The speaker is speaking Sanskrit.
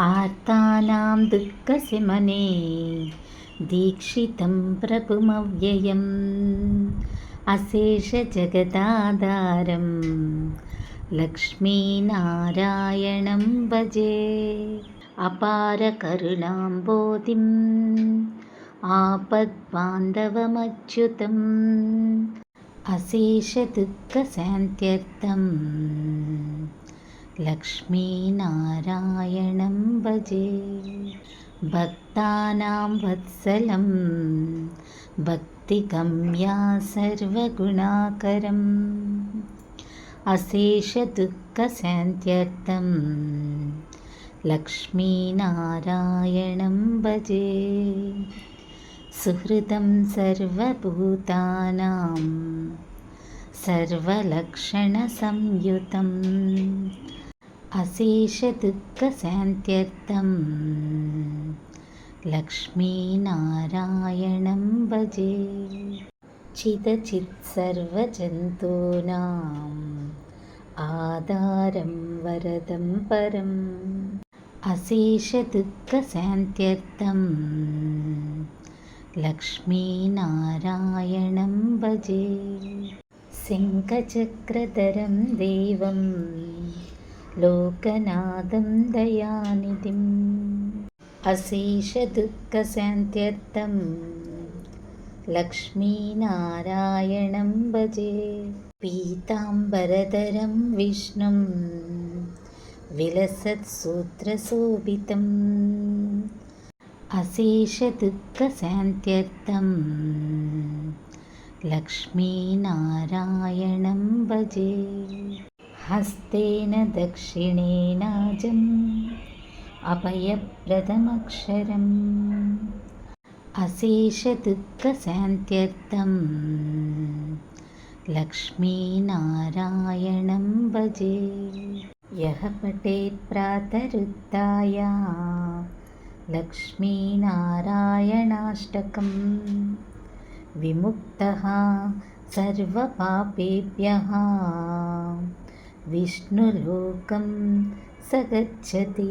आर्तानां दुःखशमने दीक्षितं प्रभुमव्ययम्। अशेषजगदाधारं लक्ष्मीनारायणं भजे। अपारकरुणाम्बोधिम् आपद्बान्धवमच्युतम्। अशेषदुःखशान्त्यर्थम् लक्ष्मीनारायणं भजे भक्तानां वत्सलं भक्तिगम्या सर्वगुणाकरम् अशेषदुःखशान्त्यर्थं लक्ष्मीनारायणं भजे सुहृदं सर्वभूतानां सर्वलक्षणसंयुतम् अशेषदुःखशान्त्यर्थं लक्ष्मीनारायणं भजे। चिदचित् सर्वजन्तूनाम् आधारं वरदं परम्। अशेषदुःखशान्त्यर्थं लक्ष्मीनारायणं भजे। शङ्खचक्रधरं देवम् लोकनाथं दयानिधिम्। अशेषदुःखशान्त्यर्थं लक्ष्मीनारायणं भजे। पीताम्बरधरं विष्णुं विलसत्सूत्रशोभितम्। अशेषदुःखशान्त्यर्थं लक्ष्मीनारायणं भजे हस्तेन दक्षिणेनाजम् अभयप्रदमक्षरम् अशेषदुःखशान्त्यर्थं लक्ष्मीनारायणं भजे। यः पठेत् प्रातरुत्थाय लक्ष्मीनारायणाष्टकं विमुक्तः सर्वपापेभ्यः विष्णुलोकं स गच्छति